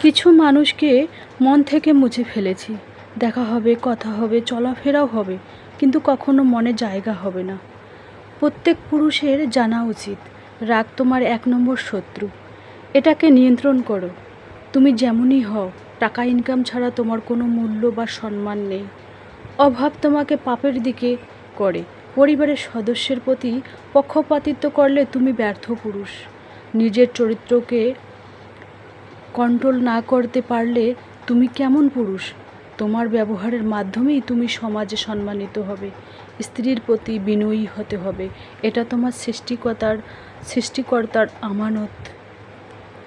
কিছু মানুষকে মন থেকে মুছে ফেলেছি। দেখা হবে, কথা হবে, চলাফেরাও হবে, কিন্তু কখনো মনে জায়গা হবে না। প্রত্যেক পুরুষের জানা উচিত, রাগ তোমার এক নম্বর শত্রু। এটাকে নিয়ন্ত্রণ করো। তুমি যেমনই হও, টাকা ইনকাম ছাড়া তোমার কোনো মূল্য বা সম্মান নেই। অভাব তোমাকে পাপের দিকে করে। পরিবারের সদস্যের প্রতি পক্ষপাতিত্ব করলে তুমি ব্যর্থ পুরুষ। নিজের চরিত্রকে কন্ট্রোল না করতে পারলে তুমি কেমন পুরুষ? তোমার ব্যবহারের মাধ্যমেই তুমি সমাজে সম্মানিত হবে। স্ত্রীর প্রতি বিনয়ী হতে হবে। এটা তোমার সৃষ্টিকর্তার সৃষ্টিকর্তার আমানত।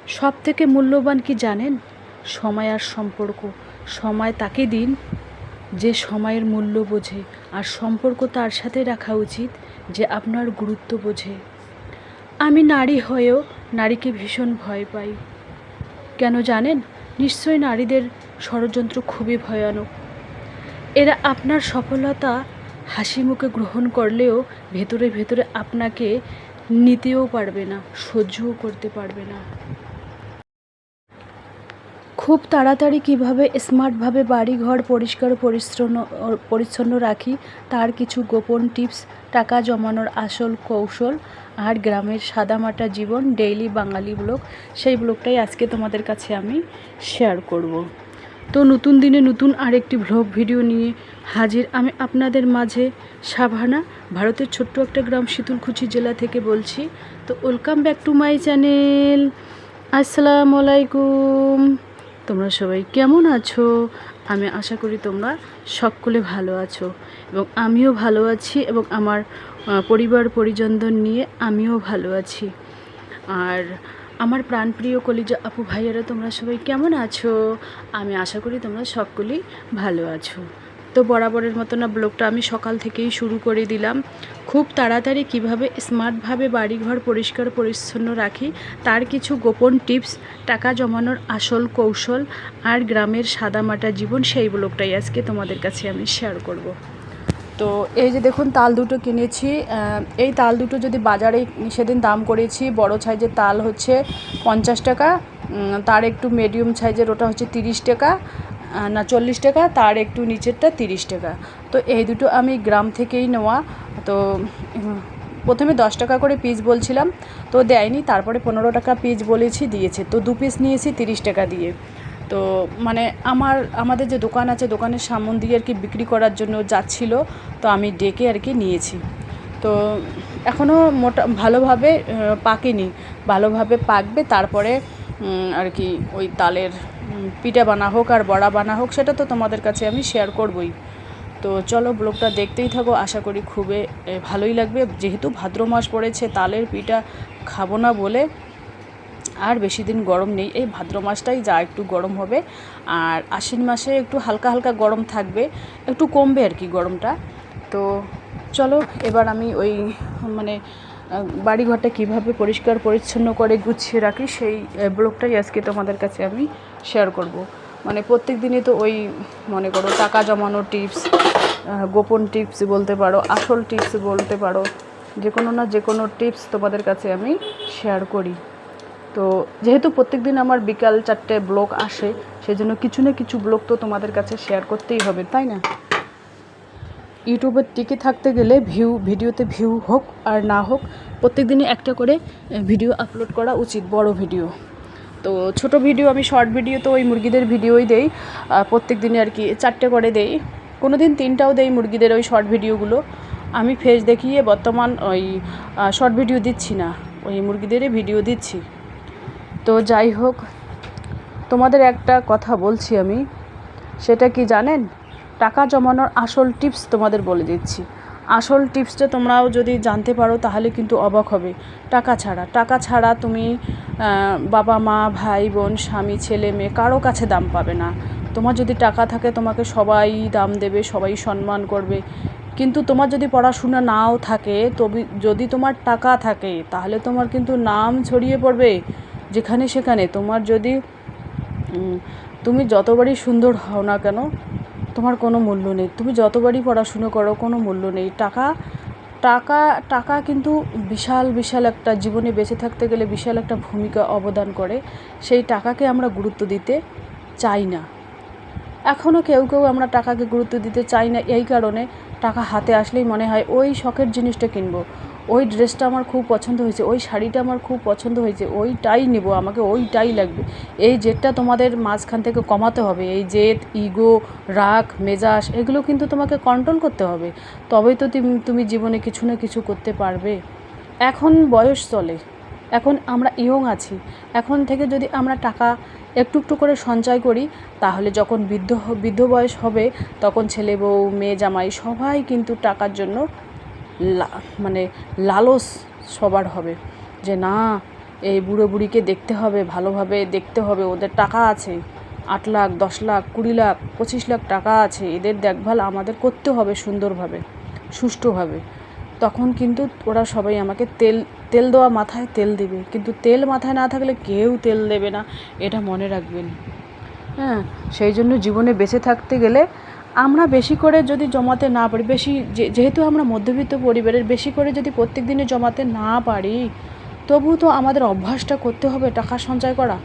সব থেকে মূল্যবান কি জানেন? সময় আর সম্পর্ক। সময় তাকে দিন যে সময়ের মূল্য বোঝে। আর সম্পর্ক তার সাথে রাখা উচিত যে আপনার গুরুত্ব বোঝে। আমি নারী হয়েও নারীকে ভীষণ ভয় পাই। কেন জানেন? নিশ্চয়ই নারীদের ষড়যন্ত্র খুবই ভয়ানক। এরা আপনার সফলতা হাসি মুখে গ্রহণ করলেও ভেতরে ভেতরে আপনাকে নিতেও পারবে না, সহ্যও করতে পারবে না। খুব তাড়াতাড়ি কীভাবে স্মার্টভাবে বাড়ি ঘর পরিষ্কার পরিচ্ছন্ন পরিচ্ছন্ন রাখি, তার কিছু গোপন টিপস, টাকা জমানোর আসল কৌশল আর গ্রামের সাদামাটা জীবন, ডেইলি বাঙালি ব্লগ, সেই ব্লগটাই আজকে তোমাদের কাছে আমি শেয়ার করব। তো নতুন দিনে নতুন আরেকটি ভ্লগ ভিডিও নিয়ে হাজির আমি আপনাদের মাঝে সাভানা, ভারতের ছোট্ট একটা গ্রাম শীতলকুচি জেলা থেকে বলছি। তো welcome back to my channel আসসালামু আলাইকুম। তোমরা সবাই কেমন আছো? আমি আশা করি তোমরা সকলে ভালো আছো এবং আমিও ভালো আছি এবং আমার পরিবার পরিজনদের নিয়ে আমিও ভালো আছি। আর আমার প্রাণপ্রিয় কলিজা আপু ভাইয়েরা, তোমরা সবাই কেমন আছো? আমি আশা করি তোমরা সকলেই ভালো আছো। তো বরাবরের মতো না ব্লগটা আমি সকাল থেকেই শুরু করে দিলাম। খুব তাড়াতাড়ি কীভাবে স্মার্টভাবে বাড়িঘর পরিষ্কার পরিচ্ছন্ন রাখি, তার কিছু গোপন টিপস, টাকা জমানোর আসল কৌশল আর গ্রামের সাদামাটা জীবন, সেই ব্লগটাই আজকে তোমাদের কাছে আমি শেয়ার করব। তো এই যে দেখুন, তাল দুটো কিনেছি। এই তাল দুটো যদি বাজারে সেদিন দাম করেছি, বড় সাইজের তাল হচ্ছে পঞ্চাশ টাকা তার একটু মিডিয়াম সাইজের, ওটা হচ্ছে তিরিশ টাকা। না, চল্লিশ টাকা, তার একটু নিচেরটা তিরিশ টাকা। তো এই দুটো আমি গ্রাম থেকেই নেওয়া। তো প্রথমে দশ টাকা করে পিস বলছিলাম, তো দেয়নি, তারপরে পনেরো টাকা পিস বলেছি, দিয়েছে। তো দু পিস নিয়েছি, তিরিশ টাকা দিয়ে। তো মানে আমার, আমাদের যে দোকান আছে, দোকানের সামন দিয়ে আর কি বিক্রি করার জন্য যাচ্ছিল, তো আমি ডেকে আর কি নিয়েছি। তো এখনও মোটা, ভালোভাবে পাকেনি। ভালোভাবে পাকবে, তারপরে আর কি ওই তালের পিঠা বানা হোক আর বড়া বানা হোক, সেটা তো তোমাদের কাছে আমি শেয়ার করবই। তো চলো ব্লগটা দেখতেই থাকো, আশা করি খুবই ভালোই লাগবে। যেহেতু ভাদ্র মাস পড়েছে, তালের পিঠা খাব না বলে আর বেশি দিন গরম নেই। এই ভাদ্র মাসটাই যা একটু গরম হবে। আর আশ্বিন মাসে একটু হালকা হালকা গরম থাকবে, একটু কমবে আর কি গরমটা। তো চলো, এবার আমি ওই মানে বাড়িঘরটা কীভাবে পরিষ্কার, পরিচ্ছন্ন করে গুছিয়ে রাখি সেই ব্লগটাই আজকে তোমাদের কাছে আমি শেয়ার করব। মানে প্রত্যেক দিনই তো ওই, মনে করো, টাকা জমানো টিপস গোপন টিপস বলতে পারো, আসল টিপস বলতে পারো যে কোনো না যে কোনো টিপস তোমাদের কাছে আমি শেয়ার করি। তো যেহেতু প্রত্যেক দিন আমার বিকাল চারটে ব্লগ আসে সেই জন্য কিছু না কিছু ব্লগ তো তোমাদের কাছে শেয়ার করতেই হবে, তাই না? ইউটিউবে টিকে থাকতে গেলে ভিউ ভিডিওতে ভিউ হোক আর না হোক প্রত্যেক দিনই একটা করে ভিডিও আপলোড করা উচিত, বড় ভিডিও তো ছোট ভিডিও আমি শর্ট ভিডিও তো ওই মুরগিদের ভিডিওই দেই প্রত্যেক দিনে আর কি চারটে করে দেই। কোনো দিন তিনটাও দেই মুরগিদের ওই শর্ট ভিডিওগুলো আমি ফেস দেখিয়ে বর্তমান ওই শর্ট ভিডিও দিচ্ছি না, ওই মুরগিদেরই ভিডিও দিচ্ছি। তো যাই হোক, তোমাদের একটা কথা বলছি আমি, সেটা কি জানেন? টাকা জমানোর আসল টিপস তোমাদের বলে দিচ্ছি। আসল টিপসটা তোমরাও যদি জানতে পারো, তাহলে কিন্তু অবাক হবে। টাকা ছাড়া। টাকা ছাড়া তুমি বাবা মা, ভাই, বোন, স্বামী, ছেলে, মেয়ে, কারও কাছে দাম পাবে না। তোমার যদি টাকা থাকে, তোমাকে সবাই দাম দেবে, সবাই সম্মান করবে। কিন্তু তোমার যদি পড়াশোনা নাও থাকে, তবে, যদি তোমার টাকা থাকে, তাহলে তোমার কিন্তু নাম ছড়িয়ে পড়বে যেখানে সেখানে। তোমার যদি তুমি যতবারই সুন্দর হও না কেন তোমার কোনো মূল্য নেই। তুমি যতবারই পড়াশুনো করো, কোনো মূল্য নেই। টাকা টাকা টাকা কিন্তু বিশাল বিশাল একটা জীবনে বেঁচে থাকতে গেলে বিশাল একটা ভূমিকা অবদান করে। সেই টাকাকে আমরা গুরুত্ব দিতে চাই না। এখনও কেউ কেউ আমরা টাকাকে গুরুত্ব দিতে চাই না। এই কারণে টাকা হাতে আসলেই মনে হয়, ওই শখের জিনিসটা কিনবো। ওই ড্রেসটা আমার খুব পছন্দ হয়েছে, ওই শাড়িটা আমার খুব পছন্দ হয়েছে, ওইটাই নেব, আমাকে ওইটাই লাগবে। এই জেদটা তোমাদের মাঝখান থেকে কমাতে হবে, এই জেদ ইগো, রাগ, মেজাজ, এগুলো কিন্তু তোমাকে কন্ট্রোল করতে হবে। তবেই তো তুমি জীবনে কিছু না কিছু করতে পারবে। এখন বয়স চলে, এখন আমরা ইয়ং আছি, এখন থেকে যদি আমরা টাকা একটু একটু করে সঞ্চয় করি, তাহলে যখন বৃদ্ধ বৃদ্ধ বয়স হবে, তখন ছেলে বউ, মেয়ে জামাই সবাই কিন্তু টাকার জন্য মানে লালস সবার হবে। যে না, এই বুড়ো বুড়িকে দেখতে হবে, ভালোভাবে দেখতে হবে, ওদের টাকা আছে। আট লাখ, দশ লাখ, কুড়ি লাখ, পঁচিশ লাখ টাকা আছে। এদের দেখভাল আমাদের করতে হবে সুন্দরভাবে, সুষ্ঠুভাবে। তখন কিন্তু ওরা সবাই আমাকে তেল তেল দেওয়া মাথায় তেল দেবে। কিন্তু তেল মাথায় না থাকলে কেউ তেল দেবে না, এটা মনে রাখবেন। হ্যাঁ সেই জন্য জীবনে বেঁচে থাকতে গেলে আমরা বেশি করে যদি জমাতে না পারি, বেশি যেহেতু আমরা মধ্যবিত্ত পরিবারের, বেশি করে যদি প্রত্যেক দিনে জমাতে না পারি, তবু তো আমাদের অভ্যাসটা করতে হবে টাকা সঞ্চয় করা।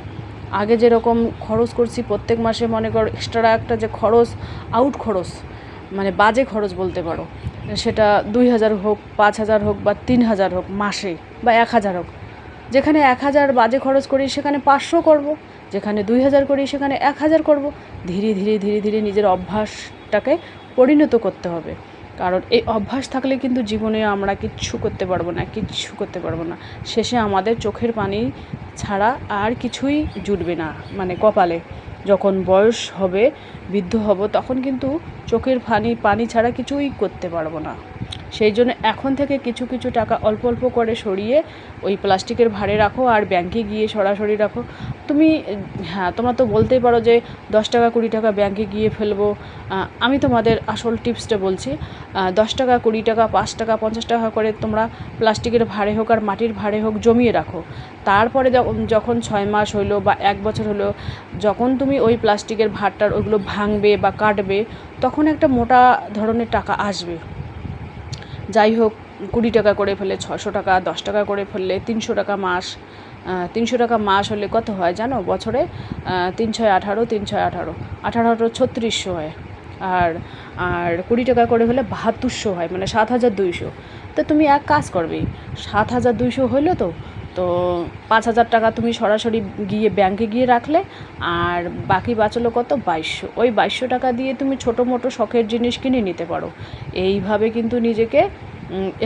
আগে যেরকম খরচ করছি প্রত্যেক মাসে মনে করো এক্সট্রা একটা যে খরচ আউট খরচ মানে বাজে খরচ বলতে পারো, সেটা দুই হাজার হোক, পাঁচ হাজার হোক বা তিন হাজার হোক মাসে বা এক হাজার হোক। যেখানে এক হাজার বাজে খরচ করি সেখানে পাঁচশো করব, যেখানে দুই হাজার করি সেখানে এক হাজার করব। ধীরে ধীরে ধীরে ধীরে নিজের অভ্যাসটাকে পরিণত করতে হবে। কারণ এই অভ্যাস থাকলে কিন্তু জীবনে আমরা কিচ্ছু করতে পারব না, কিচ্ছু করতে পারব না। শেষে আমাদের চোখের পানি ছাড়া আর কিছুই জুটবে না মানে কপালে। যখন বয়স হবে, বৃদ্ধ হব, তখন কিন্তু চোখের পানি পানি ছাড়া কিছুই করতে পারব না। সেই জন্য এখন থেকে কিছু কিছু টাকা অল্প অল্প করে সরিয়ে ওই প্লাস্টিকের ভাড়ে রাখো আর ব্যাংকে গিয়ে সরাসরি রাখো। তুমি হ্যাঁ তোমরা তো বলতেই পারো যে দশ টাকা, কুড়ি টাকা ব্যাংকে গিয়ে ফেলব। আমি তোমাদের আসল টিপসটা বলছি। দশ টাকা, কুড়ি টাকা, পাঁচ টাকা, পঞ্চাশ টাকা করে তোমরা প্লাস্টিকের ভাড়ে হোক আর মাটির ভাড়ে হোক জমিয়ে রাখো। তারপরে যখন- ছয় মাস হইল বা এক বছর হলো, যখন তুমি ওই প্লাস্টিকের ভাড়টার ওগুলো ভাঙবে বা কাটবে, তখন একটা মোটা ধরনের টাকা আসবে। যাই হোক, কুড়ি টাকা করে ফেলে, ছশো টাকা, দশ টাকা করে ফেললে তিনশো টাকা মাস। তিনশো টাকা মাস হলে কত হয় জানো? বছরে তিন ছয় আঠারো, তিন ছয় আঠারো। আঠারো আঠারো ছত্রিশশো হয়। আর আর কুড়ি টাকা করে হলে বাহাত্তরশো হয় মানে সাত হাজার দুইশো। তো তুমি এক কাজ করবে, সাত হাজার দুইশো হইল তো তো পাঁচ হাজার টাকা তুমি সরাসরি গিয়ে ব্যাংকে গিয়ে রাখলে, আর বাকি বাঁচলো কত? বাইশশো। ওই বাইশশো টাকা দিয়ে তুমি ছোটো মোটো শখের জিনিস কিনে নিতে পারো। এইভাবে কিন্তু নিজেকে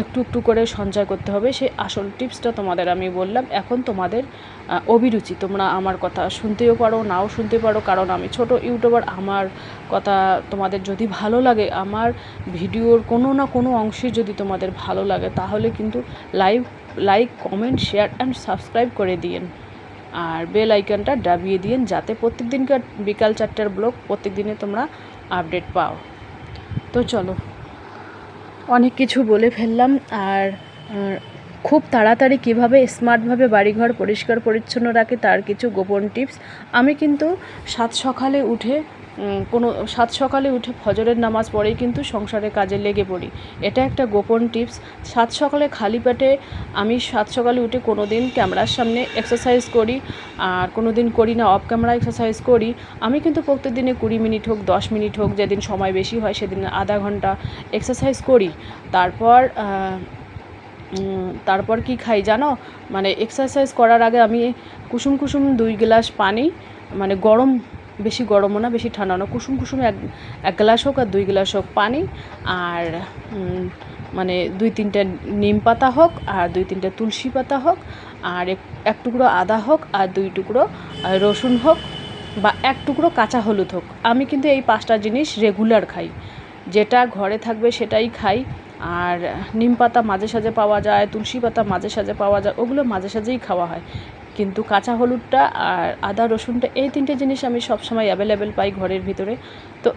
একটু একটু করে সঞ্চয় করতে হবে। সেই আসল টিপসটা তোমাদের আমি বললাম। এখন তোমাদের অভিরুচি। তোমরা আমার কথা শুনতেও পারো, নাও শুনতে পারো। কারণ আমি ছোট ইউটিউবার, আমার কথা তোমাদের যদি ভালো লাগে, আমার ভিডিওর কোনো না কোনো অংশে যদি তোমাদের ভালো লাগে, তাহলে কিন্তু live, like, comment, share and subscribe করে দিয়েন। আর বেল আইকনটা দাবিয়ে দিয়েন, যাতে প্রত্যেক দিনকার বিকাল চারটার ব্লগ প্রত্যেক দিনে তোমরা আপডেট পাও। তো চলো অনেক কিছু বলে ফেললাম আর খুব তাড়াতাড়ি কীভাবে স্মার্টভাবে বাড়িঘর পরিষ্কার পরিচ্ছন্ন রাখে তার কিছু গোপন টিপস। আমি কিন্তু সাত সকালে উঠে কোনো সাত সকালে উঠে ফজরের নামাজ পড়েই কিন্তু সংসারে কাজে লেগে পড়ি। এটা একটা গোপন টিপস। সাত সকালে খালি পেটে আমি সাত সকালে উঠে কোনো দিন ক্যামেরার সামনে এক্সারসাইজ করি আর কোনো দিন করি না অফ ক্যামেরা এক্সারসাইজ করি। আমি কিন্তু প্রত্যেক দিনে কুড়ি মিনিট হোক, দশ মিনিট হোক, যেদিন সময় বেশি হয় সেদিন আধা ঘণ্টা এক্সারসাইজ করি। তারপর তারপর কি খাই জানো? মানে এক্সারসাইজ করার আগে আমি কুসুম কুসুম দুই গ্লাস পানি মানে গরম বেশি গরমও না, বেশি ঠান্ডা না। কুসুম কুসুম এক এক গ্লাস হোক আর দুই গ্লাস হোক পানি। আর মানে দুই তিনটে নিম পাতা হোক আর দুই তিনটে তুলসী পাতা হোক আর এক টুকরো আদা হোক আর দুই টুকরো রসুন হোক বা এক টুকরো কাঁচা হলুদ হোক। আমি কিন্তু এই পাঁচটা জিনিস রেগুলার খাই। যেটা ঘরে থাকবে সেটাই খাই। আর, নিম পাতা মাঝে সাঝে পাওয়া যায়, তুলসী পাতা মাঝে সাঝে পাওয়া যায়, ওগুলো মাঝে সাঝেই খাওয়া হয়। কিন্তু কাঁচা হলুদটা আর আদা রসুনটা, এই তিনটে জিনিস আমি সবসময় অ্যাভেলেবেল পাই ঘরের ভিতরে। তো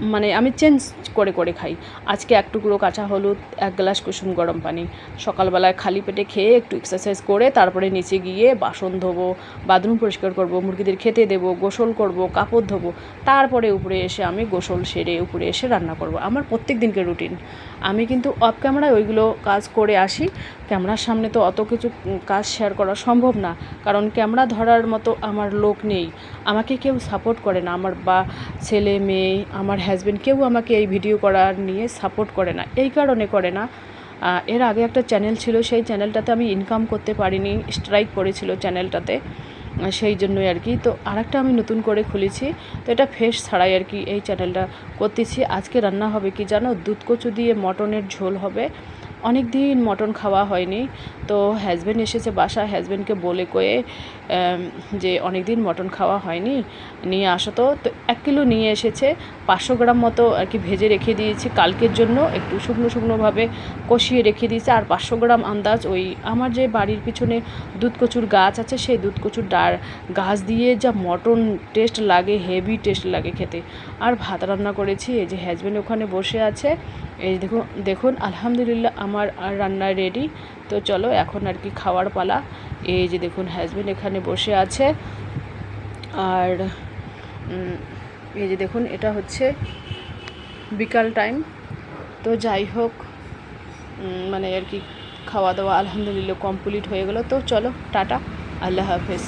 মানে আমি চেঞ্জ করে করে খাই। আজকে এক টুকরো কাঁচা হলুদ, এক গ্লাস কুসুম গরম পানি। সকালবেলায় খালি পেটে খেয়ে একটু এক্সারসাইজ করে তারপরে নিচে গিয়ে বাসন ধোবো, বাথরুম পরিষ্কার করব, মুরগিদের খেতে দেবো, গোসল করব, কাপড় ধোবো। তারপরে উপরে এসে আমি গোসল সেরে উপরে এসে রান্না করব। আমার প্রত্যেক দিনকে রুটিন আমি কিন্তু অফ ক্যামেরায় ওইগুলো কাজ করে আসি। ক্যামেরার সামনে তো অত কিছু কাজ শেয়ার করা সম্ভব না। কারণ ক্যামেরা ধরার মতো আমার লোক নেই। আমাকে কেউ সাপোর্ট করে না। আমার বা, ছেলে, মেয়ে, আমার হাজব্যান্ড কেউ আমাকে এই ভিডিও করার নিয়ে সাপোর্ট করে না। এই কারণে করে না। এর আগে একটা চ্যানেল ছিল, সেই চ্যানেলটাতে আমি ইনকাম করতে পারিনি স্ট্রাইক করেছিল চ্যানেলটাতে সেই জন্যই আর কি। তো আরেকটা আমি নতুন করে খুলেছি, তো এটা ফেস ছাড়াই আর কি এই চ্যানেলটা করতেছি। আজকে রান্না হবে কি জানো? দুধ কচু দিয়ে মটনের ঝোল হবে। অনেক দিন মটন খাওয়া হয়নি, তো হাজব্যান্ড এসেছে বাসা হাজব্যান্ডকে বলে কয়ে যে অনেক দিন মটন খাওয়া হয়নি, নিয়ে আসো তো। তো এক কিলো নিয়ে এসেছে, পাঁচশো গ্রাম মতো আর কি ভেজে রেখে দিয়েছি। কালকের জন্য একটু শুকনো শুকনোভাবে কষিয়ে রেখে দিয়েছি। আর পাঁচশো গ্রাম আন্দাজ ওই আমার যে বাড়ির পিছনে দুধ কচুর গাছ আছে, সেই দুধ কচুর ডার গাছ দিয়ে যা মটন টেস্ট লাগে হেভি টেস্ট লাগে খেতে। আর ভাত রান্না করেছি, এই যে হাজব্যান্ড ওখানে বসে আছে। এই দেখুন দেখুন, আলহামদুলিল্লাহ আমার আর রান্না রেডি তো চলো, এখন আর কি খাওয়ার পালা। এই যে দেখুন হাজব্যান্ড এখানে বসে আছে। আর এই যে দেখুন, এটা হচ্ছে বিকাল টাইম তো যাই হোক মানে আর কি খাওয়া দাওয়া আলহামদুলিল্লাহ কমপ্লিট হয়ে গেলো। তো চলো, টাটা, আল্লাহ হাফেজ।